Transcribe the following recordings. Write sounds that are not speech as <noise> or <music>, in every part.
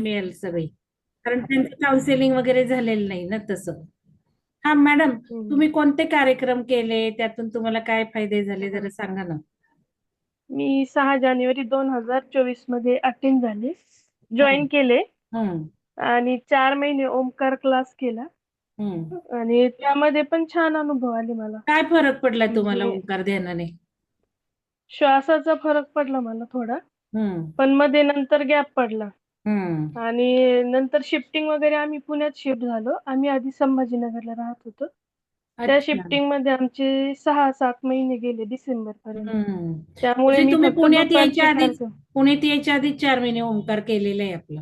मिळेल सगळी. कारण त्यांचं काउन्सिलिंग वगैरे झालेलं नाही ना तसं. हा मॅडम. तुम्ही कोणते कार्यक्रम केले? त्यातून तुम्हाला काय फायदे झाले जरा सांगा ना. मी सहा जानेवारी दोन हजार चोवीसमध्ये अटेंड झाले. जॉईन केले. हम्म. आणि चार महिने ओमकार क्लास केला. हम्म. आणि त्यामध्ये पण छान अनुभव आले मला. काय फरक पडला तुम्हाला म्हणजे ओंकार ध्यानाने? श्वासाचा फरक पडला मला थोडा. हम्म. पण मध्ये नंतर गॅप पडला. हम्म. आणि नंतर शिफ्टिंग वगैरे आम्ही पुण्यात शिफ्ट झालो. आम्ही आधी संभाजीनगरला राहत होतो. त्या अच्छा. शिफ्टिंगमध्ये आमचे सहा सात महिने गेले डिसेंबर पर्यंत. हम्म. त्यामुळे म्हणजे मी तुम्ही फक्त पुण्यात यायच्या आधीच कार्यक्रम पुण्यात यायच्या आधीच चार महिने ओंकार केलेलं आहे आपलं.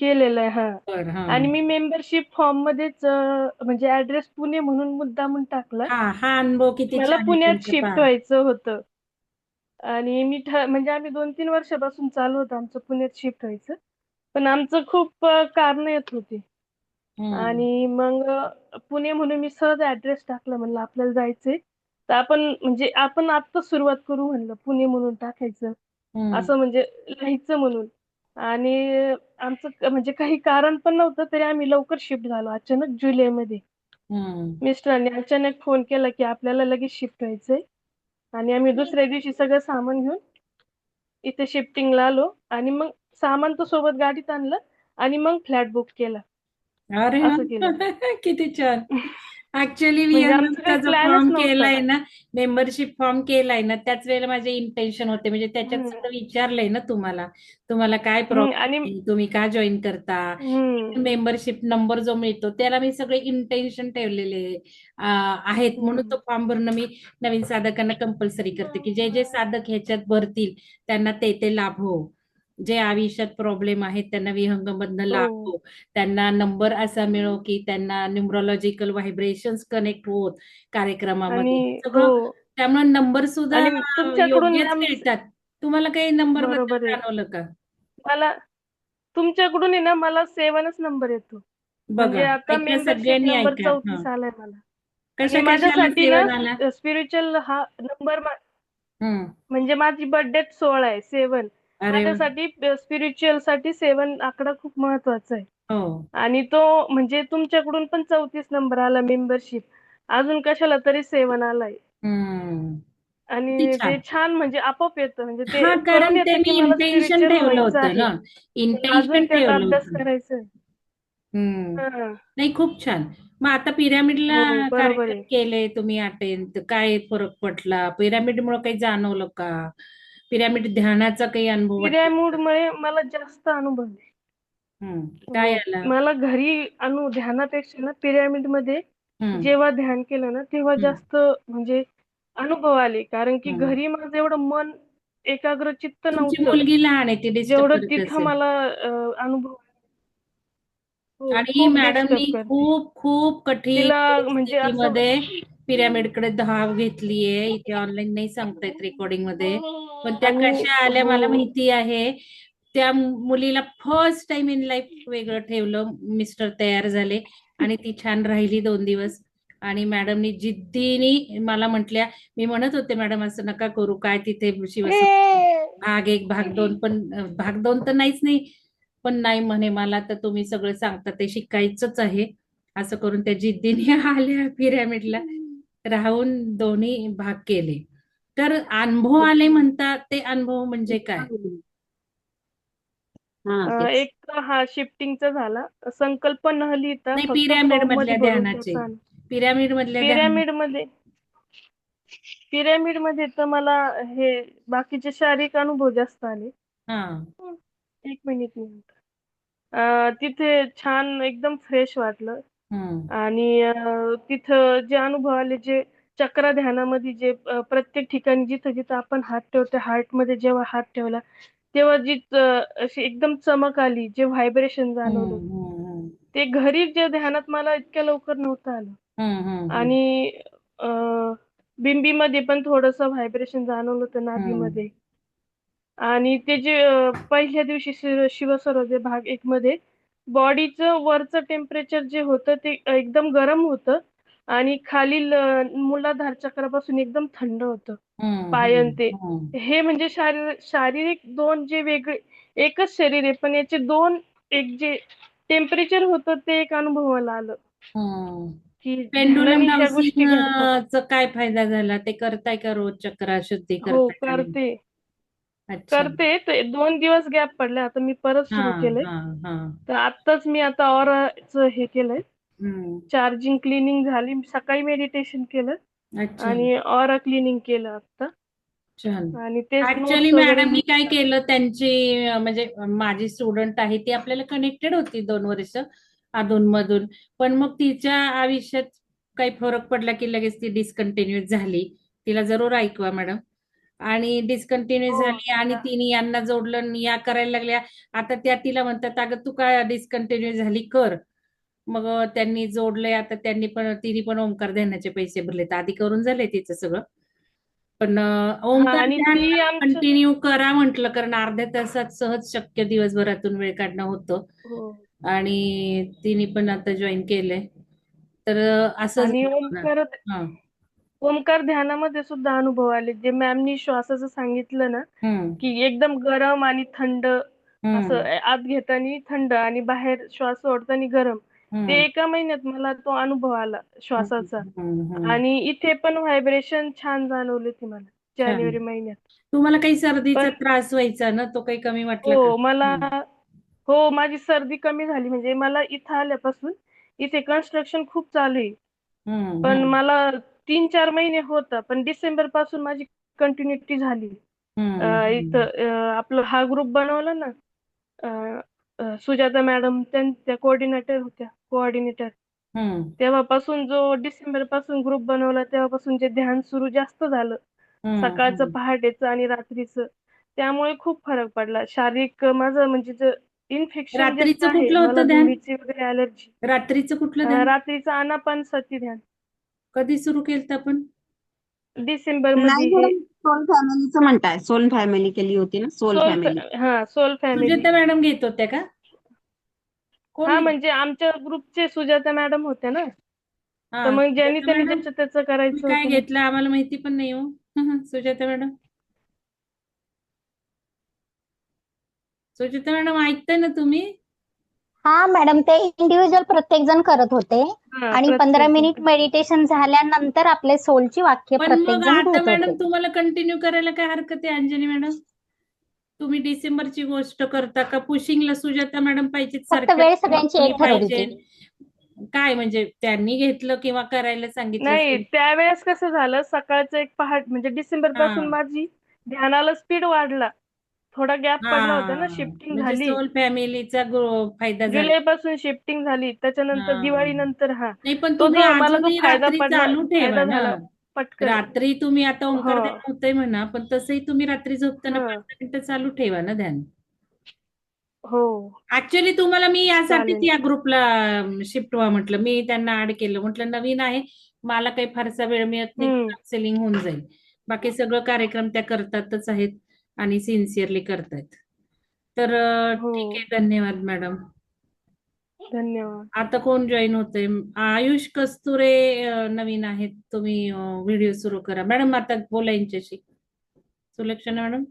केलेलं आहे हा. बर हा. आणि मी मेंबरशिप फॉर्म मध्येच अं, म्हणजे ऍड्रेस पुणे म्हणून मुद्दामून टाकला. हा हा अनुभव किती मला छान आहे पुण्यात तुमचा शिफ्ट पहा व्हायचं होतं. आणि मी ठ म्हणजे आम्ही दोन तीन वर्षापासून चालू होतं आमचं पुण्यात शिफ्ट व्हायचं. पण आमचं खूप कारण येत होते. आणि मग अं, पुणे म्हणून मी सहज ऍड्रेस टाकला म्हणलं आपल्याला जायचंय. तर आपण म्हणजे आपण आत्ता सुरुवात करू म्हणलं पुणे म्हणून टाकायचं. असं म्हणजे लिहायचं म्हणून. आणि आमचं क- म्हणजे काही कारण पण नव्हतं तरी आम्ही लवकर शिफ्ट झालो अचानक जुलैमध्ये. हम्म. मिस्टरांनी अचानक फोन केला की आपल्याला लगेच शिफ्ट व्हायचंय. आणि आम्ही दुसऱ्या दिवशी सगळं सामान घेऊन इथे शिफ्टिंगला आलो. आणि मग सामान तर सोबत गाडीत आणलं आणि मग फ्लॅट बुक केला. अरे असं केलं. <laughs> किती छान. ऍक्च्युली <laughs> म्हणजे प्लॅनच फॉर्म नव्हता केलाय ना. मेंबरशिप फॉर्म केलाय ना त्याच वेळेला माझे इंटेन्शन होते. म्हणजे त्याच्यात सगळं विचारलंय ना तुम्हाला. तुम्हाला काय प्रॉब्लेम तुम्ही का जॉईन करता? मेंबरशिप नंबर जो मिळतो त्याला मी सगळे इंटेन्शन ठेवलेले आहेत. म्हणून तो फॉर्म भरणं मी नवीन साधकांना कंपल्सरी करते की जे जे साधक ह्याच्यात भरतील त्यांना ते ते लाभ हो. जे आयुष्यात प्रॉब्लेम आहेत त्यांना विहंगमधनं हो. हो त्यांना नंबर असा मिळो की त्यांना न्यूमरोलॉजिकल व्हायब्रेशन्स कनेक्ट होत आणि कार्यक्रमामध्ये हो. सगळं त्यामुळे नंबर सुद्धा आणि तुमच्याकडून योग्यच मिळतात. तुम्हाला काही नंबरबद्दल बरोबर आहे. जाणवलं का? मला तुमच्याकडून आहे ना मला सेवनच नंबर येतो. बघा म्हणजे आता ऐका मेंबरशिप सगळ्यांनी नंबर ऐका. हा. चौतीस आलाय मला. कशा आणि कशाला माझ्यासाठी ना स्पिरिच्युअल हा नंबर हम्म म्हणजे माझी बर्थडे सोळा आहे सेवन. माझ्यासाठी स्पिरिच्युअलसाठी सेवन आकडा खूप महत्त्वाचा आहे. हो. आणि तो म्हणजे तुमच्याकडून पण चौतीस नंबर आला मेंबरशिप अजून कशाला तरी सेवन आलाय. आणि ते छान. म्हणजे आपोआप येतं. म्हणजे ते हा कारण इंटेन्शन ठेवलं होतं ना. इंटेन्शन ठेवलं करायचा हा. नाही खूप छान. मग आता पिरामिडला हो आहे. केले तुम्ही अटेंड. काय फरक पडला? पिरामिड मुळे काही जाणवलं का? पिरामिड ध्यानाचा काही अनुभव पिरॅमिड मुळे मला जास्त अनुभव आहे. हम्म. काय हो. आला? मला घरी अनु ध्यानापेक्षा ना पिरॅमिडमध्ये हम्म. जेव्हा ध्यान केलं ना तेव्हा हम्म. जास्त म्हणजे अनुभव आले. कारण की हम्म. घरी माझं एवढं मन एकाग्र चित्त तुमची नव्हतं. मुलगी लहान आहे ती जेवढं करत तिथं असेल. मला अ, अनुभव हो आणि खूप मॅडमनी डिस्टर्ब करते. खूप खूप कठीण तिला म्हणजे असं परिस्थितीमध्ये पिरामिडकडे धाव घेतलीये. इथे ऑनलाईन नाही सांगतायत रेकॉर्डिंगमध्ये. पण त्या कशा आल्या हो. मला माहिती आहे. त्या मुलीला फर्स्ट टाइम इन लाईफ वेगळं ठेवलं मिस्टर तयार झाले आणि ती छान राहिली दोन दिवस. आणि मॅडमनी जिद्दीने मला म्हटल्या मी म्हणत होते मॅडम असं नका करू काय तिथे शिवस <laughs> भाग एक भाग दोन पण भाग दोन तर नाहीच नाही. पण नाही म्हणे मला तर तुम्ही सगळं सांगता ते शिकायचंच आहे. असं करून त्या जिद्दीने <laughs> आल्या पिरॅमिडला राहून दोन्ही भाग केले. तर अनुभव आले म्हणतात ते अनुभव म्हणजे काय? हा एक हा शिफ्टिंगचा झाला. संकल्प न लिहिता नाही फक्त पिरॅमिड मधल्या मध्ये भरून ध्यानाचे. पिरॅमिड मधल्या ध्यान पिरॅमिडमध्ये पिरॅमिडमध्ये तर मला हे बाकीचे शारीरिक अनुभव जास्त आले. हा. एक मिनिट मिनिट अ, तिथे छान एकदम फ्रेश वाटलं. हम्म. आणि अ, तिथं जे अनुभव आले जे चक्र ध्यानामध्ये जे प्रत्येक ठिकाणी जिथं जिथं आपण हात ठेवतो हार्टमध्ये जेव्हा हात ठेवला तेव्हा जी अशी एकदम चमक आली जे व्हायब्रेशन जाणवलं ते घरी जे ध्यानात मला इतक्या लवकर नव्हतं आलं. आणि बिंबीमध्ये पण थोडंसं व्हायब्रेशन जाणवलं होतं हम्म. नाभीमध्ये आणि ते जे पहिल्या दिवशी शिव शिवसरोदय भाग एक मध्ये बॉडीचं वरचं टेम्परेचर जे होतं ते एकदम गरम होतं. आणि खालील मूलाधार चक्रापासून एकदम थंड होतं. पायन ते. हे म्हणजे शारीर शारीरिक दोन जे वेगळे एकच शरीर आहे पण याचे दोन एक जे टेम्परेचर होतं ते एक अनुभवाला आलं. की पेंडुलम काय फायदा झाला? ते करताय का रोज चक्र शुद्धी हो? करते. करते. ते दोन दिवस गॅप पडले. आता मी परत सुरू केलंय. तर आत्ताच मी आता ऑराचं हे केलंय. हम्म. चार्जिंग क्लिनिंग झाली सकाळी मेडिटेशन केलं अच्छा. आणि ऑरा क्लिनिंग केलं आता. छान. आणि तेच ऍक्च्युअली notes वगैरे मॅडमनी काय केलं त्यांची अं, म्हणजे माझी स्टुडंट आहे ती आपल्याला कनेक्टेड होती दोन वर्ष अधूनमधून. पण मग तिच्या आयुष्यात काही फरक पडला की लगेच ती डिस्कंटिन्यू झाली. तिला जरूर ऐकवा मॅडम आणि डिस्कंटिन्यू हो, झाली आणि. तिने यांना जोडलं आणि या करायला लागल्या. आता त्या तिला म्हणतात अगं तू काय डिस्कंटिन्यू झाली? कर. मग त्यांनी जोडलंय आता त्यांनी पण तिने पण ओंकार ध्यानाचे पैसे भरले. तर आधी करून झालंय तिचं सगळं. पण ओंकार कंटिन्यू करा म्हटलं. कारण अर्ध्या तासात सहज शक्य दिवसभरातून वेळ काढणं होतं. हो. आणि तिने पण आता जॉईन केलंय. तर असं झालं. ओंकार ध्यानामध्ये सुद्धा अनुभव आले. जे मॅमनी श्वासाचं सांगितलं ना की एकदम गरम आणि थंड असं आत घेताना थंड आणि बाहेर श्वास सोडताना गरम. ते एका महिन्यात मला तो अनुभव आला श्वासाचा. आणि इथे पण व्हायब्रेशन छान जाणवले ते मला जानेवारी महिन्यात. तुम्हाला काही सर्दीचा पण त्रास व्हायचा ना? तो काही कमी वाटला हो मला. हो माझी सर्दी कमी झाली. म्हणजे मला इथं आल्यापासून इथे कन्स्ट्रक्शन खूप चालू आहे. पण मला तीन चार महिने होता पण डिसेंबरपासून माझी कंटिन्युटी झाली. इथं अं, आपलं हा ग्रुप बनवला ना अं, अं, सुजाता मॅडम त्या कोऑर्डिनेटर होत्या कोऑर्डिनेटर तेव्हापासून जो डिसेंबरपासून ग्रुप बनवला तेव्हापासून जे ध्यान सुरू जास्त झालं. सकाळचं हम्म. पहाटेचं आणि रात्रीचं. त्यामुळे खूप फरक पडला. शारीरिक माझं म्हणजे जे इन्फेक्शन रात्रीचं आहे कुठलं मला होतं ध्यान? धुळीची वगैरे अलर्जी रात्रीचं कुठलं ध्यान? रात्रीचं आनापानसती ध्यान. कधी सुरू केलं आपण? डिसेंबरमध्ये नाही हे मॅडम सोल फॅमिलीचं म्हणताय. सोल फॅमिली केली होती ना? Soul soul family. हा सोल फॅमिली. सुजाता मॅडम घेत होत्या का? कोण हा म्हणजे आमच्या ग्रुपचे सुजाता मॅडम होत्या ना? हा, तर मग ज्यांनी सुजाता त्यांनी मॅडम ज्याचं त्याचं तुम्ही करायचं काय होतं. घेतलं? आम्हाला माहिती पण नाही हो. <laughs> सुजाता मॅडम. सुजाता मॅडम ऐकताय ना तुम्ही? हा मॅडम ते इंडिव्हिज्युअल प्रत्येक जण करत होते. हा, आणि प्रत्येक पंधरा. मिनिट मेडिटेशन झाल्यानंतर आपले सोलची वाक्य पण प्रत्येक मग जण आता मॅडम होते. तुम्हाला कंटिन्यू करायला काय हरकत आहे अंजनी मॅडम? तुम्ही डिसेंबरची गोष्ट करता का? पुशिंगला सुजाता मॅडम पाहिजे फक्त वेळ सगळ्यांची एक ठरवली पाहिजे काय म्हणजे त्यांनी घेतलं किंवा करायला सांगितलं नाही असेल? त्यावेळेस कसं झालं सकाळचं एक पहाट म्हणजे डिसेंबरपासून हा. माझी ध्यानाला स्पीड वाढला. थोडा गॅप पडला होता ना शिफ्टिंग म्हणजे झाली. सोल फॅमिलीचा गो- फायदा झाला. जुलै पासून शिफ्टिंग झाली. त्याच्यानंतर हा. दिवाळी नंतर हा. नाही पण तो तुम्ही जो मला जो अजूनही फायदा रात्री पडला चालू ठेवा फायदा ना. झाला पटकन. रात्री तुम्ही आता ओंकार. ध्यान होतंय म्हणा पण तसंही तुम्ही रात्री झोपताना हा. पंधरा मिनिटं चालू ठेवा ना ध्यान. हो. ऍक्च्युली तुम्हाला मी यासाठीच चालेल. या ग्रुपला शिफ्ट व्हा म्हटलं. मी त्यांना ऍड केलं. म्हटलं नवीन आहे. मला काही फारसा वेळ मिळत नाही. हम्म. काउन्सिलिंग होऊन जाईल. बाकी सगळं कार्यक्रम त्या करतातच आहेत. आणि सिन्सिअरली करतायत. तर अं, हो. ठीक आहे धन्यवाद मॅडम. धन्यवाद. आता कोण जॉईन होतंय? आयुष कस्तुरे अं, नवीन आहेत. तुम्ही व्हिडिओ सुरू करा. मॅडम आता बोला यांच्याशी. सुलक्षणा मॅडम?